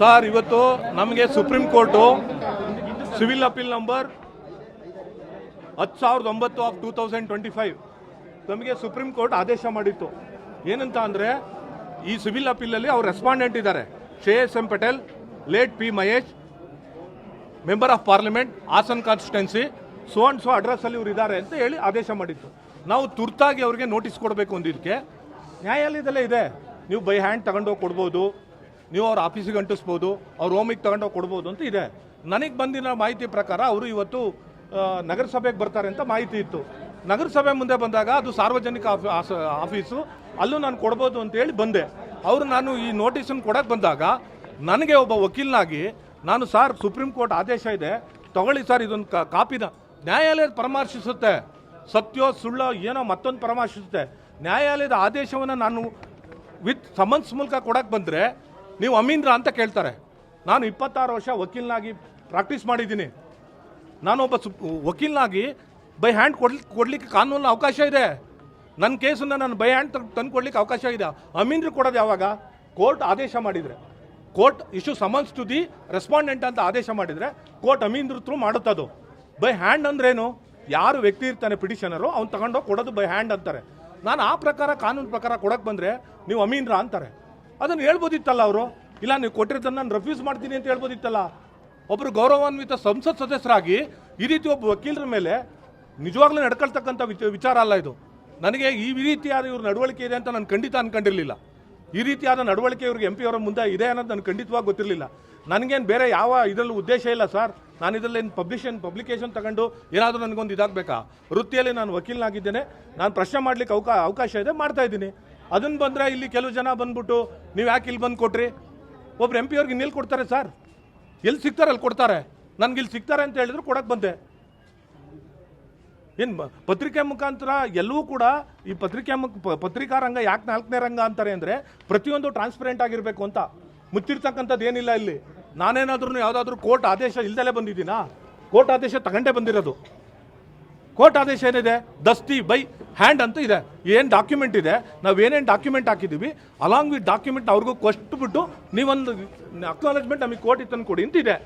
Sir ಇವತ್ತು ನಮಗೆ supreme court civil appeal number ಹತ್ತು ಸಾವಿರದ ಒಂಬತ್ತು of two thousand twenty five. ನಮಗೆ ಸುಪ್ರೀಂ ಕೋರ್ಟ್ ಆದೇಶ ಮಾಡಿತ್ತು. ಏನಂತ ಅಂದರೆ, ಈ ಸಿವಿಲ್ ಅಪೀಲಲ್ಲಿ ಅವ್ರು ರೆಸ್ಪಾಂಡೆಂಟ್ ಇದ್ದಾರೆ. Shreyas M Patel, late P Mahesh, member of parliament, Hassan constituency so and so ಅಡ್ರೆಸ್ಸಲ್ಲಿ ಇವರು ಇದ್ದಾರೆ ಅಂತ ಹೇಳಿ ಆದೇಶ ಮಾಡಿತ್ತು. ನಾವು ತುರ್ತಾಗಿ ಅವರಿಗೆ ನೋಟಿಸ್ ಕೊಡಬೇಕು ಅಂದಿದ್ದಕ್ಕೆ ನ್ಯಾಯಾಲಯದಲ್ಲೇ ಇದೆ. ನೀವು ಬೈ ಹ್ಯಾಂಡ್ ತಗೊಂಡೋಗಿ ಕೊಡ್ಬೋದು. ನೀವು ಅವ್ರ ಆಫೀಸಿಗೆ ಅಂಟಿಸ್ಬೋದು, ಅವ್ರ ಹೋಮಿಗೆ ತಗೊಂಡೋಗಿ ಕೊಡ್ಬೋದು ಅಂತ ಇದೆ. ನನಗೆ ಬಂದಿರೋ ಮಾಹಿತಿ ಪ್ರಕಾರ ಅವರು ಇವತ್ತು ನಗರಸಭೆಗೆ ಬರ್ತಾರೆ ಅಂತ ಮಾಹಿತಿ ಇತ್ತು. ನಗರಸಭೆ ಮುಂದೆ ಬಂದಾಗ ಅದು ಸಾರ್ವಜನಿಕ ಆಫೀಸು, ಅಲ್ಲೂ ನಾನು ಕೊಡ್ಬೋದು ಅಂತ ಹೇಳಿ ಬಂದೆ. ಅವರು ನಾನು ಈ ನೋಟಿಸನ್ನು ಕೊಡಕ್ಕೆ ಬಂದಾಗ, ನನಗೆ ಒಬ್ಬ ವಕೀಲನಾಗಿ ನಾನು ಸರ್ ಸುಪ್ರೀಂ ಕೋರ್ಟ್ ಆದೇಶ ಇದೆ, ತಗೊಳ್ಳಿ ಸರ್ ಇದೊಂದು ಕಾಪಿನ. ನ್ಯಾಯಾಲಯ ಪರಾಮರ್ಶಿಸುತ್ತೆ. ಸತ್ಯೋ, ಸುಳ್ಳೋ, ಏನೋ ಮತ್ತೊಂದು ಪರಾಮರ್ಶಿಸುತ್ತೆ. ನ್ಯಾಯಾಲಯದ ಆದೇಶವನ್ನು ನಾನು ವಿತ್ ಸಮನ್ಸ್ ಮೂಲಕ ಕೊಡಕ್ಕೆ ಬಂದರೆ ನೀವು ಅಮೀಂದ್ರ ಅಂತ ಕೇಳ್ತಾರೆ. ನಾನು ಇಪ್ಪತ್ತಾರು ವರ್ಷ ವಕೀಲನಾಗಿ ಪ್ರಾಕ್ಟೀಸ್ ಮಾಡಿದ್ದೀನಿ. ನಾನೊಬ್ಬ ಸು ವಕೀಲನಾಗಿ ಬೈ ಹ್ಯಾಂಡ್ ಕೊಡ್ಲಿ, ಕೊಡ್ಲಿಕ್ಕೆ ಕಾನೂನು ಅವಕಾಶ ಇದೆ. ನನ್ನ ಕೇಸನ್ನು ನಾನು ಬೈ ಹ್ಯಾಂಡ್ ತಂದು ಕೊಡ್ಲಿಕ್ಕೆ ಅವಕಾಶ ಇದೆ. ಅಮೀನ್ರು ಕೊಡೋದು ಯಾವಾಗ? ಕೋರ್ಟ್ ಆದೇಶ ಮಾಡಿದರೆ. Court issue summons to the respondent ಅಂತ ಆದೇಶ ಮಾಡಿದರೆ, ಕೋರ್ಟ್ ಅಮೀನ್ರ ಥ್ರೂ ಮಾಡುತ್ತದು. ಬೈ ಹ್ಯಾಂಡ್ ಅಂದ್ರೇನು? ಯಾರು ವ್ಯಕ್ತಿ ಇರ್ತಾನೆ ಪಿಟಿಷನರು, ಅವ್ನು ತಗೊಂಡೋಗಿ ಕೊಡೋದು ಬೈ ಹ್ಯಾಂಡ್ ಅಂತಾರೆ. ನಾನು ಆ ಪ್ರಕಾರ, ಕಾನೂನು ಪ್ರಕಾರ ಕೊಡಕ್ಕೆ ಬಂದರೆ ನೀವು ಅಮೀನ್ರಾ ಅಂತಾರೆ. ಅದನ್ನು ಹೇಳ್ಬೋದಿತ್ತಲ್ಲ ಅವರು? ಇಲ್ಲ, ನೀವು ಕೊಟ್ಟಿರೋದನ್ನ ನಾನು ರೆಫ್ಯೂಸ್ ಮಾಡ್ತೀನಿ ಅಂತ ಹೇಳ್ಬೋದಿತ್ತಲ್ಲ? ಒಬ್ಬರು ಗೌರವಾನ್ವಿತ ಸಂಸತ್ ಸದಸ್ಯರಾಗಿ ಈ ರೀತಿ ಒಬ್ಬ ವಕೀಲರ ಮೇಲೆ ನಿಜವಾಗ್ಲೂ ನಡ್ಕೊಳ್ತಕ್ಕಂಥ ವಿಚ- ವಿಚಾರ ಅಲ್ಲ ಇದು. ನನಗೆ ಈ ರೀತಿಯಾದ ಇವ್ರ ನಡವಳಿಕೆ ಇದೆ ಅಂತ ನಾನು ಖಂಡಿತ ಅನ್ಕೊಂಡಿರಲಿಲ್ಲ. ಈ ರೀತಿಯಾದ ನಡವಳಿಕೆ ಇವ್ರಿಗೆ ಎಂ ಪಿ ಅವರ ಮುಂದೆ ಇದೆ ಅನ್ನೋದು ನನಗೆ ಖಂಡಿತವಾಗಿ ಗೊತ್ತಿರಲಿಲ್ಲ. ನನಗೇನು ಬೇರೆ ಯಾವ ಇದರಲ್ಲಿ ಉದ್ದೇಶ ಇಲ್ಲ ಸರ್. ನಾನು ಇದರಲ್ಲಿ ಪಬ್ಲಿಷನ್ ಪಬ್ಲಿಕೇಶನ್ ತಗೊಂಡು ಏನಾದರೂ ನನಗೊಂದು ಇದಾಗಬೇಕಾ? ವೃತ್ತಿಯಲ್ಲಿ ನಾನು ವಕೀಲನಾಗಿದ್ದೇನೆ. ನಾನು ಪ್ರಶ್ನೆ ಮಾಡ್ಲಿಕ್ಕೆ ಅವಕಾ ಅವಕಾಶ ಇದೆ, ಮಾಡ್ತಾ ಇದ್ದೀನಿ. ಅದನ್ನು ಬಂದರೆ ಇಲ್ಲಿ ಕೆಲವು ಜನ ಬಂದ್ಬಿಟ್ಟು ನೀವು ಯಾಕೆ ಇಲ್ಲಿ ಬಂದು ಕೊಟ್ರಿ? ಒಬ್ರು ಎಂ ಪಿ ಅವ್ರಿಗೆ ಇನ್ನೆಲ್ಲಿ ಕೊಡ್ತಾರೆ ಸರ್. ಎಲ್ಲಿ ಸಿಗ್ತಾರೆ ಅಲ್ಲಿ ಕೊಡ್ತಾರೆ. ನನ್ಗೆ ಇಲ್ಲಿ ಸಿಗ್ತಾರೆ ಅಂತ ಹೇಳಿದ್ರು ಕೊಡಕ್ಕೆ ಬಂದೆ. ಏನು ಪತ್ರಿಕೆ ಮುಖಾಂತರ ಎಲ್ಲವೂ ಕೂಡ ಈ ಪತ್ರಿಕೆ ಮುಖ ಪತ್ರಿಕಾ ರಂಗ ಯಾಕೆ ನಾಲ್ಕನೇ ರಂಗ ಅಂತಾರೆ ಅಂದರೆ ಪ್ರತಿಯೊಂದು ಟ್ರಾನ್ಸ್ಪರೆಂಟ್ ಆಗಿರಬೇಕು ಅಂತ. ಮುಚ್ಚಿರ್ತಕ್ಕಂಥದ್ದು ಏನಿಲ್ಲ ಇಲ್ಲಿ. ನಾನೇನಾದ್ರೂ ಯಾವುದಾದ್ರೂ ಕೋರ್ಟ್ ಆದೇಶ ಇಲ್ದಲೇ ಬಂದಿದ್ದೀನಾ? ಕೋರ್ಟ್ ಆದೇಶ ತಗೊಂಡೇ ಬಂದಿರೋದು. ಕೋರ್ಟ್ ಆದೇಶ ಏನಿದೆ? ದಸ್ತಿ ಬೈ ಹ್ಯಾಂಡ್ ಅಂತ ಇದೆ. ಏನು ಡಾಕ್ಯುಮೆಂಟ್ ಇದೆ? ನಾವು ಏನೇನು ಡಾಕ್ಯುಮೆಂಟ್ ಹಾಕಿದ್ದೀವಿ ಅಲಾಂಗ್ ವಿತ್ ಡಾಕ್ಯುಮೆಂಟ್ ಅವ್ರಿಗೂ ಕೊಟ್ಬಿಟ್ಟು ನೀವೊಂದು ಅಕ್ನಾಲೇಜ್ಮೆಂಟ್ ನಮಗೆ ಕೋರ್ಟ್ ತಂದು ಕೊಡಿ ಅಂತ ಇದೆ.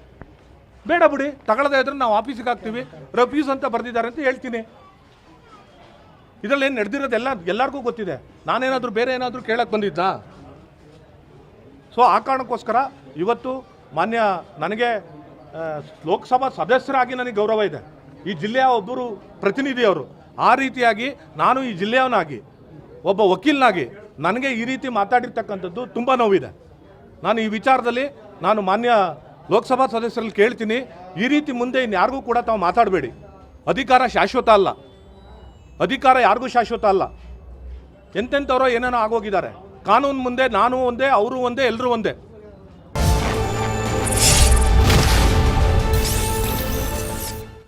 ಬೇಡ ಬಿಡಿ, ತಗೊಳ್ಳದೇ ಇದ್ರೆ ನಾವು ಆಫೀಸಿಗೆ ಹಾಕ್ತೀವಿ. ರಫ್ಯೂಸ್ ಅಂತ ಬರೆದಿದ್ದಾರೆ ಅಂತ ಹೇಳ್ತೀನಿ. ಇದರಲ್ಲಿ ಏನು ನಡೆದಿರೋದು ಎಲ್ಲ ಎಲ್ಲರಿಗೂ ಗೊತ್ತಿದೆ. ನಾನೇನಾದರೂ ಬೇರೆ ಏನಾದರೂ ಕೇಳಕ್ಕೆ ಬಂದಿದ್ದಾ ಸೊ ಆ ಕಾರಣಕ್ಕೋಸ್ಕರ ಇವತ್ತು ಮಾನ್ಯ, ನನಗೆ ಲೋಕಸಭಾ ಸದಸ್ಯರಾಗಿ ನನಗೆ ಗೌರವ ಇದೆ. ಈ ಜಿಲ್ಲೆಯ ಒಬ್ಬರು ಪ್ರತಿನಿಧಿಯವರು ಆ ರೀತಿಯಾಗಿ ನಾನು ಈ ಜಿಲ್ಲೆಯವನಾಗಿ, ಒಬ್ಬ ವಕೀಲನಾಗಿ ನನಗೆ ಈ ರೀತಿ ಮಾತಾಡಿರ್ತಕ್ಕಂಥದ್ದು ತುಂಬ ನೋವಿದೆ. ನಾನು ಈ ವಿಚಾರದಲ್ಲಿ ನಾನು ಮಾನ್ಯ ಲೋಕಸಭಾ ಸದಸ್ಯರಲ್ಲಿ ಕೇಳ್ತೀನಿ, ಈ ರೀತಿ ಮುಂದೆ ಇನ್ಯಾರಿಗೂ ಕೂಡ ತಾವು ಮಾತಾಡಬೇಡಿ. ಅಧಿಕಾರ ಶಾಶ್ವತ ಅಲ್ಲ. ಅಧಿಕಾರ ಯಾರಿಗೂ ಶಾಶ್ವತ ಅಲ್ಲ. ಎಂತೆಂಥವ್ರೋ ಏನೇನೋ ಆಗೋಗಿದ್ದಾರೆ. ಕಾನೂನು ಮುಂದೆ ನಾನು ಒಂದೇ, ಅವರು ಒಂದೇ ಎಲ್ಲರೂ ಒಂದೇ.